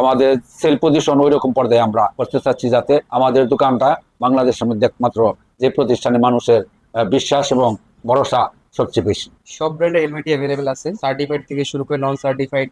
আমাদের sell position ওই রকম পর্যায়ে আমরা করতে চাচ্ছি যাতে আমাদের দোকানটা বাংলাদেশের মধ্যে একমাত্র যে প্রতিষ্ঠানে মানুষের বিশ্বাস এবং ভরসা সবচেয়ে বেশি। সব ব্র্যান্ডের হেলমেটই অ্যাভেলেবেল আছে। সার্টিফাইড থেকে শুরু করে নন সার্টিফাইড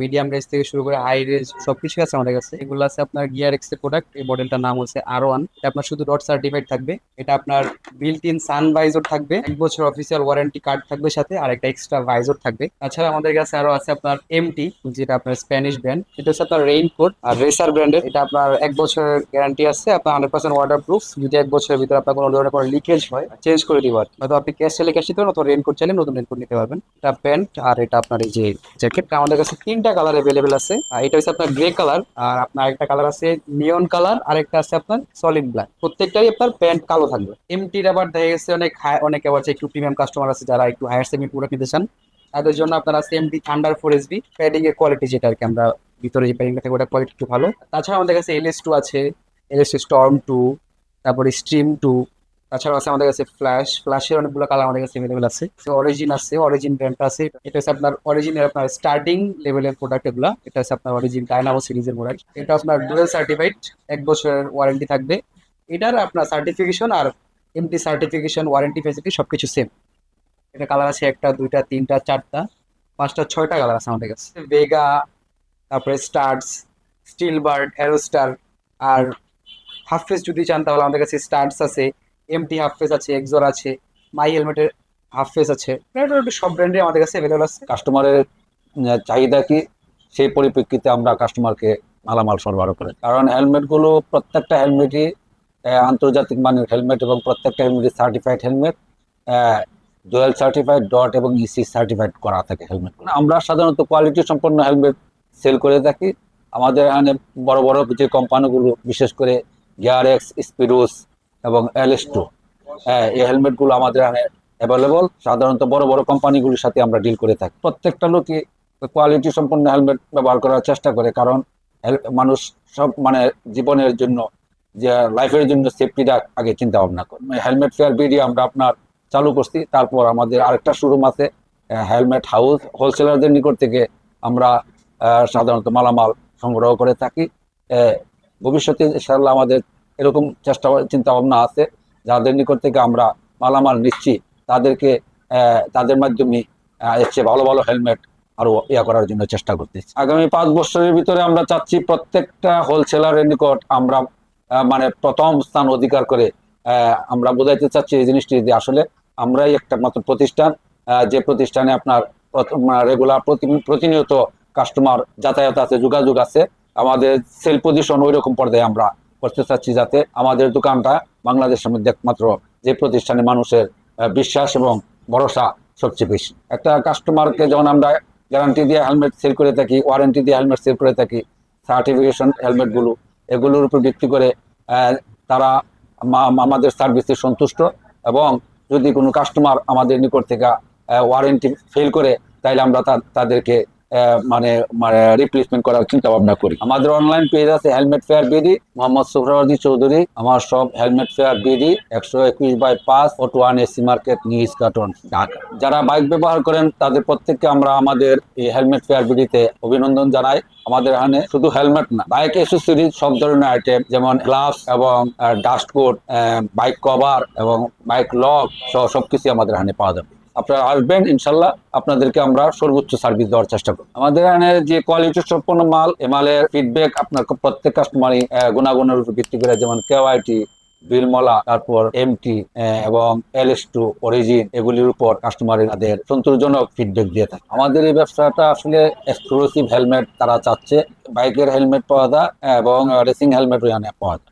মিডিয়াম রেঞ্জ থেকে শুরু করে হাই রেঞ্জ সবকিছু আছে আমাদের কাছে। এগুলো আছে আপনার গিয়ার এক্সের প্রোডাক্ট এই মডেলটার নাম হচ্ছে আর ওয়ান আপনার শুধু ডট সার্টিফাইড থাকবে। এটা আপনার বিল্ট ইন সান ভাইজর থাকবে। এক বছর অফিসিয়াল ওয়ারেন্টি কার্ড থাকবে সাথে, আর একটা এক্সট্রা ভাইজর থাকবে। তাছাড়া আমাদের কাছে আরও আছে আপনার এমটি যেটা আপনার স্প্যানিশ ব্র্যান্ড এটা হচ্ছে আপনার রেইনকোট আর রেসার ব্র্যান্ডের এটা আপনার এক বছরের গ্যারান্টি আছে, আপনার হান্ড্রেড পার্সেন্ট ওয়াটার প্রুফ যদি এক বছরের ভিতরে আপনার কোনো ধরনের কোনো লিকেজ হয় চেঞ্জ করে দিব আর হয়তো আপনি ক্যাশ চাইলে ক্যাশ দিতে পারেন অথবা রেনকোট চাইলে নতুন রেনকোট নিতে পারবেন। এটা প্যান্ট আর এটা আপনার এই যে জ্যাকেট আমাদের কাছে তিনটা কালার অ্যাভেলেবেল আছে। এটা হচ্ছে আপনার গ্রে কালার আর আপনার একটা কালার আছে নিয়ন কালার আর একটা আছে আপনার সলিড ব্ল্যাক প্রত্যেকটাই আপনার প্যান্ট কালো থাকবে। এমটির আবার দেখা গেছে অনেক হাই অনেক যে একটু প্রিমিয়াম কাস্টমার আছে যারা একটু হায়ার সেমি প্রোডাক্ট নিতে চান। তাদের জন্য আপনার আছে MT thunder four SB padding এর কোয়ালিটি যেটা আর কি, আমরা ভিতরে যে প্যাডিংটা থাকে ওটা কোয়ালিটি একটু ভালো। তাছাড়া আমাদের কাছে এলএস টু আছে এলএস স্টর্ম টু তারপরে স্ট্রিম টু তাছাড়া আছে আমাদের কাছে ফ্ল্যাশ ফ্ল্যাশের অনেকগুলো কালার আমাদের কাছে অ্যাভেলেবল আছে। অরিজিন আছে অরিজিন ব্র্যান্ডটা আছে। এটা হচ্ছে আপনার অরিজিনের আপনার স্টার্টিং লেভেলের প্রোডাক্ট এগুলো। এটা হচ্ছে আপনার অরিজিন ডায়নামো সিরিজের প্রোডাক্ট এটা আপনার ডুয়েল সার্টিফাইড এক বছরের ওয়ারেন্টি থাকবে। এটার আপনার সার্টিফিকেশন আর এমটি সার্টিফিকেশন ওয়ারেন্টি ফেসিলিটি সবকিছু সেম এটা কালার আছে একটা, দুইটা, তিনটা, চারটা, পাঁচটা, ছয়টা কালার আছে আমাদের কাছে। ভেগা তারপরে স্টার্স স্টিল বার্ড অ্যারোস্টার আর হাফ ফেস যদি চান তাহলে আমাদের কাছে স্টার্স আছে। এমটি হাফ ফেস আছে এক্সোর আছে মাই হেলমেটের হাফ ফেস আছে। মোটামুটি সব ব্র্যান্ডে আমাদের কাছে অ্যাভেলেবল আছে। কাস্টমারের চাহিদা কি? সেই পরিপ্রেক্ষিতে আমরা কাস্টমারকে মালামাল সরবরাহ করি কারণ হেলমেটগুলো প্রত্যেকটা হেলমেটই আন্তর্জাতিক মানের হেলমেট এবং প্রত্যেকটা হেলমেটই certified helmet dual certified dot এবং ইসি সার্টিফাইড করা থাকে হেলমেট আমরা সাধারণত কোয়ালিটি সম্পন্ন হেলমেট সেল করে থাকি। আমাদের এখানে বড় বড় যে কোম্পানিগুলো বিশেষ করে গিয়ারেক্স স্পিরুস এবং এলএস টু এই হেলমেটগুলো আমাদের অ্যাভেলেবল সাধারণত বড় বড় কোম্পানিগুলির সাথে আমরা ডিল করে থাকি। প্রত্যেকটা লোকই কোয়ালিটি সম্পন্ন হেলমেট ব্যবহার করার চেষ্টা করে, কারণ মানুষ সব মানে জীবনের জন্য, যে লাইফের জন্য সেফটিটা আগে চিন্তা ভাবনা করে হেলমেট ফেয়ার বিডি আমরা আপনার চালু করছি। তারপর আমাদের আরেকটা শোরুম আছে হেলমেট হাউস হোলসেলারদের নিকট থেকে আমরা সাধারণত মালামাল সংগ্রহ করে থাকি। ভবিষ্যতে ইনশাআল্লাহ আমাদের এরকম চেষ্টা চিন্তা ভাবনা আছে। যাদের নিকট থেকে আমরা মালামাল নিচ্ছি, তাদেরকে তাদের মাধ্যমে চেয়ে ভালো ভালো হেলমেট আরও ইয়া করার জন্য চেষ্টা করতেছি। আগামী পাঁচ বছরের ভিতরে আমরা চাচ্ছি প্রত্যেকটা হোলসেলারের নিকট আমরা মানে প্রথম স্থান অধিকার করে আমরা বোঝাইতে চাচ্ছি এই জিনিসটি যে আসলে আমরাই একটা মাত্র প্রতিষ্ঠান যে প্রতিষ্ঠানে আপনার রেগুলার প্রতিনিয়ত কাস্টমার যাতায়াত আছে, যোগাযোগ আছে, আমাদের সেল পজিশন ওই রকম পর্যায়ে আমরা করতে চাচ্ছি যাতে আমাদের দোকানটা বাংলাদেশের মধ্যে একমাত্র যে প্রতিষ্ঠানে মানুষের বিশ্বাস এবং ভরসা সবচেয়ে বেশি। একটা কাস্টমারকে যখন আমরা গ্যারান্টি দিয়ে হেলমেট সেল করে থাকি ওয়ারেন্টি দিয়ে হেলমেট সেল করে থাকি সার্টিফিকেশন হেলমেটগুলো এগুলোর উপর ভিত্তি করে তারা আমা- আমাদের সার্ভিসে সন্তুষ্ট এবং যদি কোনো কাস্টমার আমাদের নিকট থেকে ওয়ারেন্টি ফেল করে, তাইলে আমরা তাদেরকে মানে মানে রিপ্লেসমেন্ট করার চিন্তা ভাবনা করি। আমাদের অনলাইন পেজ আছে helmet fair BD Mohammad Suhrawardy Chowdhury. আমার সব হেলমেট ফেয়ার বিডি একশো একুশ বাই পাঁচ auto one AC market news carton Dhaka যারা বাইক ব্যবহার করেন, তাদের প্রত্যেককে আমরা আমাদের এই হেলমেট ফেয়ার বিডিতে অভিনন্দন জানাই। আমাদের এখানে শুধু হেলমেট না বাইক এসেসরিজ সব ধরনের আইটেম যেমন গ্লাভস এবং ডাস্ট কোট বাইক কভার এবং বাইক লক সহ সবকিছু আমাদের এখানে পাওয়া যাবে। আপনারা আসবেন, ইনশাল্লাহ আপনাদেরকে আমরা সর্বোচ্চ সার্ভিস দেওয়ার চেষ্টা করব। আমাদের এখানে যে কোয়ালিটি সম্পন্ন মাল, এ মালের ফিডব্যাক আপনার প্রত্যেক কাস্টমারই গুণাগুণের উপর ভিত্তি করে যেমন কেওয়াইটি বিলমলা তারপর এমটি এবং এল এস টু অরিজিন এগুলির উপর কাস্টমারের তাদের সন্তোষজনক ফিডব্যাক দিয়ে থাকে। আমাদের এই ব্যবসাটা আসলে এক্সক্লুসিভ হেলমেট তারা চাচ্ছে। বাইকের হেলমেট পাওয়া যায়, এবং রেসিং হেলমেট এখানে পাওয়া যায়।